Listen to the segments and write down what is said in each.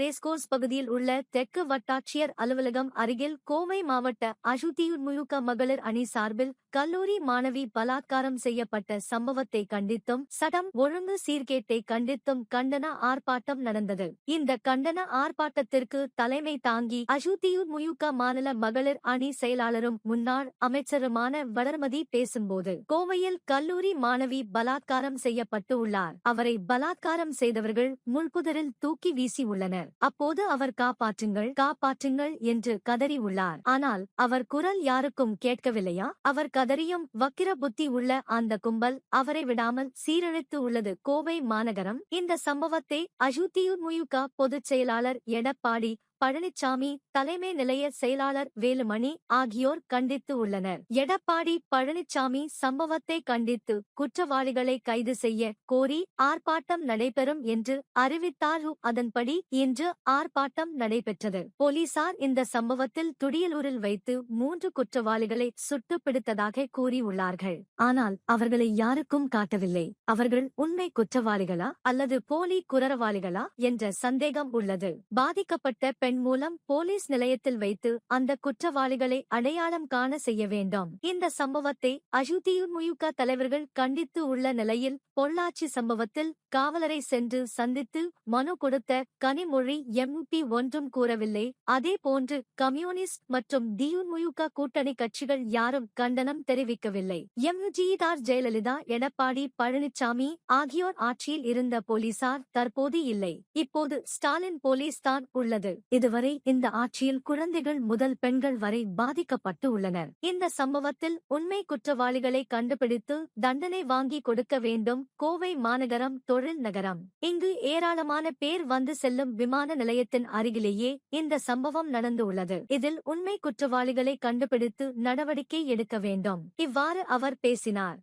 Racecourse பகுதியில் உள்ள தெற்கு வட்டாட்சியர் அலுவலகம் அருகில் கோவை மாவட்ட அஜுதியுர்முயுக மகளிர் அணி சார்பில் கல்லூரி மாணவி பலாத்காரம் செய்யப்பட்ட சம்பவத்தை கண்டித்தும் சடம் ஒழுங்கு சீர்கேட்டை கண்டித்தும் கண்டன ஆர்ப்பாட்டம் நடந்தது. இந்த கண்டன ஆர்ப்பாட்டத்திற்கு தலைமை தாங்கி அஜுதியுர்முயுக மாநில மகளிர் அணி செயலாளரும் முன்னாள் அமைச்சருமான வளர்மதி பேசும்போது கோவையில் கல்லூரி மாணவி பலாத்காரம் செய்யப்பட்டு உள்ளார். அவரை பலாத்காரம் செய்தவர்கள் முள்புதரில் தூக்கி வீசி உள்ளனர். அப்போது அவர் காப்பாற்றுங்கள் காப்பாற்றுங்கள் என்று கதறி உள்ளார். ஆனால் அவர் குரல் யாருக்கும் கேட்கவில்லையா? அவர் கதறியும் வக்கிர புத்தி உள்ள அந்த கும்பல் அவரை விடாமல் சீரழித்து உள்ளது. கோவை மாநகரம். இந்த சம்பவத்தை அஜுத்தியூர் முயுக பொதுச் செயலாளர் எடப்பாடி பழனிச்சாமி தலைமை நிலைய செயலாளர் வேலுமணி ஆகியோர் கண்டித்து உள்ளனர். எடப்பாடி பழனிச்சாமி சம்பவத்தை கண்டித்து குற்றவாளிகளை கைது செய்ய கோரி ஆர்ப்பாட்டம் நடைபெறும் என்று அறிவித்தார். அதன்படி இன்று ஆர்ப்பாட்டம் நடைபெற்றது. போலீசார் இந்த சம்பவத்தில் துடியலூரில் வைத்து மூன்று குற்றவாளிகளை சுட்டு பிடித்ததாக கூறியுள்ளார்கள். ஆனால் அவர்களை யாருக்கும் காட்டவில்லை. அவர்கள் உண்மை குற்றவாளிகளா அல்லது போலி குரரவாளிகளா என்ற சந்தேகம் உள்ளது. பாதிக்கப்பட்ட பெண் பெண் மூலம் போலீஸ் நிலையத்தில் வைத்து அந்த குற்றவாளிகளை அடையாளம் காண செய்ய வேண்டும். இந்த சம்பவத்தை அஜுதியுமுயுக தலைவர்கள் கண்டித்து உள்ள நிலையில் பொள்ளாச்சி சம்பவத்தில் காவலரை சென்று சந்தித்து மனு கொடுத்த கனிமொழி எம்பி ஒன்றும் கூறவில்லை. அதே போன்று கம்யூனிஸ்ட் மற்றும் டியுமுயுக கூட்டணி கட்சிகள் யாரும் கண்டனம் தெரிவிக்கவில்லை. எம்ஜிஆர் ஜெயலலிதா எடப்பாடி பழனிசாமி ஆகியோர் ஆட்சியில் இருந்த போலீசார் தற்போது இல்லை. இப்போது ஸ்டாலின் போலீஸ் தான் உள்ளது. இதுவரை இந்த ஆட்சியில் குழந்தைகள் முதல் பெண்கள் வரை பாதிக்கப்பட்டு உள்ளனர். இந்த சம்பவத்தில் உண்மை குற்றவாளிகளை கண்டுபிடித்து தண்டனை வாங்கி கொடுக்க வேண்டும். கோவை மாநகரம் தொழில் நகரம். இங்கு ஏராளமான பேர் வந்து செல்லும் விமான நிலையத்தின் அருகிலேயே இந்த சம்பவம் நடந்து உள்ளது இதில் உண்மை குற்றவாளிகளை கண்டுபிடித்து நடவடிக்கை எடுக்க வேண்டும். இவ்வாறு அவர் பேசினார்.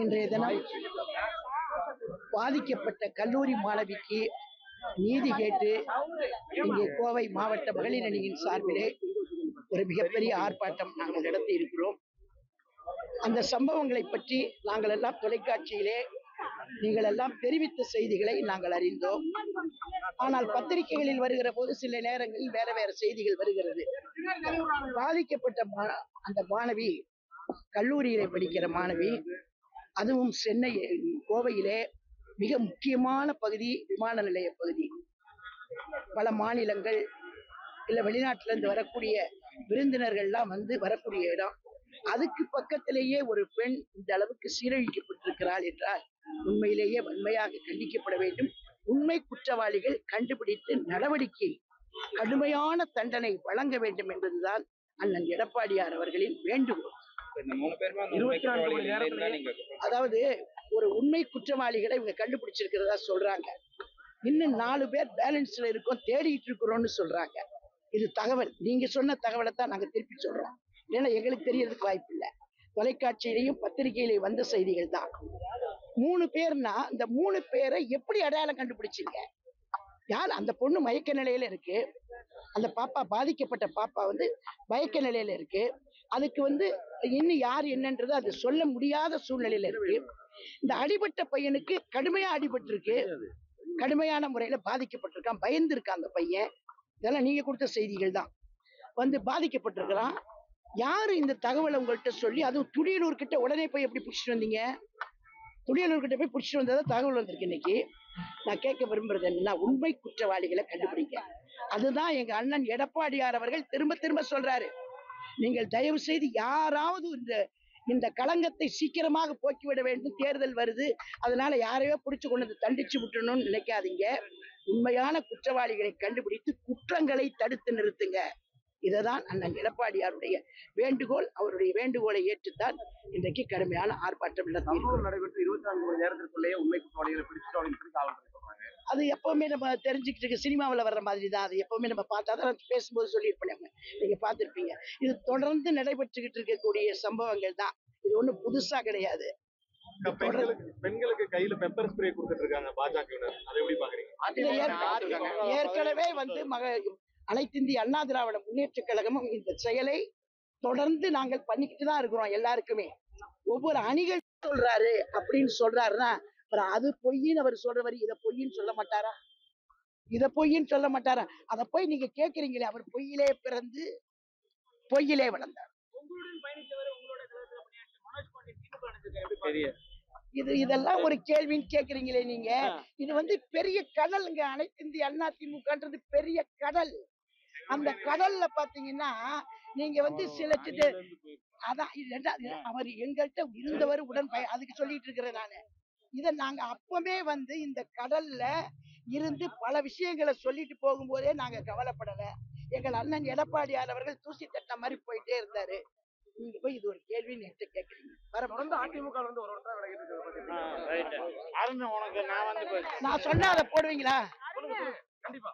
இன்றைய தினம் பாதிக்கப்பட்ட கல்லூரி மாணவிக்கு நீதி கேட்டு இங்கே கோவை மாவட்ட மகளிர் அணியின் சார்பிலே ஒரு மிகப்பெரிய ஆர்ப்பாட்டம் நாங்கள் நடத்தி இருக்கிறோம். அந்த சம்பவங்களை பற்றி நாங்கள் எல்லாம் தொலைக்காட்சியிலே நீங்கள் எல்லாம் தெரிவித்த செய்திகளை நாங்கள் அறிந்தோம். ஆனால் பத்திரிகைகளில் வருகிற போது சில நேரங்களில் வேற வேற செய்திகள் வருகிறது. பாதிக்கப்பட்ட மா- அந்த மாணவி கல்லூரியிலே படிக்கிற மாணவி அதுவும் சென்னை கோவையிலே மிக முக்கியமான பகுதி விமான நிலைய பகுதி. பல மாநிலங்கள் இல்ல வெளிநாட்டுல இருந்து வரக்கூடிய விருந்தினர்கள்லாம் வந்து வரக்கூடிய இடம். அதுக்கு பக்கத்திலேயே ஒரு பெண் இந்த அளவுக்கு சீரழிக்கப்பட்டிருக்கிறாள் என்றால் உண்மையிலேயே வன்மையாக கண்டிக்கப்பட வேண்டும். உண்மை குற்றவாளிகள் கண்டுபிடித்து நடவடிக்கை கடுமையான தண்டனை வழங்க வேண்டும் என்பதுதான் அண்ணன் எடப்பாடியார் அவர்களின் வேண்டுகோள். அதாவது ஒரு உண்மை குற்றவாளிகளை இவங்க கண்டுபிடிச்சிருக்கிறதா சொல்றாங்க. இன்னும் நாலு பேர் பேலன்ஸ்ல இருக்கோம் தேடிட்டு இருக்கிறோம்னு சொல்றாங்க. இது தகவல். நீங்க சொன்ன தகவலை தான் நாங்க திருப்பி சொல்றோம். ஏன்னா எங்களுக்கு தெரியறதுக்கு வாய்ப்பு இல்லை. தொலைக்காட்சியிலையும் பத்திரிகையிலையும் வந்த செய்திகள் தான். மூணு பேர்னா இந்த மூணு பேரை எப்படி அடையாளம் கண்டுபிடிச்சீங்க? யார்? அந்த பொண்ணு மயக்க நிலையில இருக்கு. அந்த பாப்பா பாதிக்கப்பட்ட பாப்பா வந்து மயக்க நிலையில இருக்கு. அதுக்கு வந்து இன்னும் யார் என்னன்றது அது சொல்ல முடியாத சூழ்நிலையில இருக்கு. இந்த அடிபட்ட பையனுக்கு கடுமையா அடிபட்டிருக்கு. கடுமையான முறையில பாதிக்கப்பட்டிருக்கான் பயந்து இருக்கான் அந்த பையன். இதெல்லாம் நீங்க கொடுத்த செய்திகள் தான். வந்து பாதிக்கப்பட்டிருக்கிறான். யாரு இந்த தகவலை உங்கள்கிட்ட சொல்லி அதுவும் துடியலூர் கிட்ட உடனே போய் எப்படி பிடிச்சிட்டு வந்தீங்க? துடியலூர் கிட்ட போய் பிடிச்சிட்டு வந்ததா தகவல் வந்திருக்கு இன்னைக்கு? நான் கேட்க விரும்புறது என்னன்னா உண்மை குற்றவாளிகளை கண்டுபிடிங்க. அதுதான் எங்க அண்ணன் எடப்பாடியார் அவர்கள் திரும்ப திரும்ப சொல்றாரு. நீங்கள் தயவு செய்து யாராவது இந்த இந்த களங்கத்தை சீக்கிரமாக போக்கிவிட வேண்டும். தேர்தல் வருது. அதனால யாரையோ பிடிச்சு கொண்டு தண்டிச்சு விட்டுணும்னு நினைக்காதீங்க. உண்மையான குற்றவாளிகளை கண்டுபிடித்து குற்றங்களை தடுத்து நிறுத்துங்க. இததான் அண்ணன் எடப்பாடியாருடைய வேண்டுகோள். அவருடைய வேண்டுகோளை ஏற்றுத்தான் இன்றைக்கு கடுமையான ஆர்ப்பாட்டம் நடத்தி நடைபெற்று இருபத்தி நான்கு மணி நேரத்திற்குள்ளேயே உண்மை குற்றவாளிகளை பிடிச்சிட்டோம் அப்படின்னு சொல்லி காவல்துறை சொல்றாங்க அது எப்பவுமே நம்ம தெரிஞ்சுக்கிட்டு இருக்க சினிமாவில் வர்ற மாதிரி தான் அது எப்பவுமே நம்ம பார்த்தா தான் நான் பேசும்போது சொல்லியிருப்பேன் நம்ம. நீங்க பார்த்திருப்பீங்க. இது தொடர்ந்து நடைபெற்றுக்கிட்டு இருக்கக்கூடிய சம்பவங்கள் தான். இது ஒண்ணும் புதுசா கிடையாது. பெண்களுக்கு பெண்களுக்கு கையில பெப்பர் ஸ்ப்ரே கொடுத்துட்டு இருக்காங்க பாஜகவினர். அதை எப்படி பாக்குறீங்க இதுல ஏற்க- ஏற்கனவே வந்து மக அனைத்து இந்திய அண்ணா திராவிட முன்னேற்ற கழகமும் இந்த செயலை தொடர்ந்து நாங்கள் பண்ணிக்கிட்டு தான் இருக்கிறோம் எல்லாருக்குமே. ஒவ்வொரு அணிகள் சொல்றாரு அப்படின்னு சொல்றாருன்னா அப்புறம் அது பொய்ன்னு அவர் சொல்றவர் இத பொய்ன்னு சொல்ல மாட்டாரா? இத பொய்ன்னு சொல்ல மாட்டாரா? அத போய் நீங்க கேக்குறீங்களே அவர் பொய்யிலே பிறந்து பொய்யிலே வளர்ந்தார்? இது இதெல்லாம் ஒரு கேள்வின்னு கேக்குறீங்களே நீங்க. இது வந்து பெரிய கடலுங்க அனைத்து இந்திய அண்ணா திமுகன்றது பெரிய கடல். அந்த கடல்ல பாத்தீங்கன்னா நீங்க வந்து சில அதான் அவர் எங்கள்கிட்ட இருந்தவர் உடன் அதுக்கு சொல்லிட்டு இருக்கிறேன் நானு. இத நாங்க அப்பவே வந்து இந்த கடல்ல இருந்து பல விஷயங்களை சொல்லிட்டு போகும்போதே நாங்க கவலைப்படல. எங்கள் அண்ணன் எடப்பாடியார் அவர்கள் தூசி தட்ட மாதிரி போயிட்டே இருந்தாரு. நீங்க போய் இது ஒரு கேள்வி என்கிட்ட கேக்குறீங்க. வர தொடர்ந்து அதிமுக ஒரு ஒருத்தர் விலகிட்டு நான் வந்து நான் சொன்னா அதை போடுவீங்களா? கண்டிப்பா.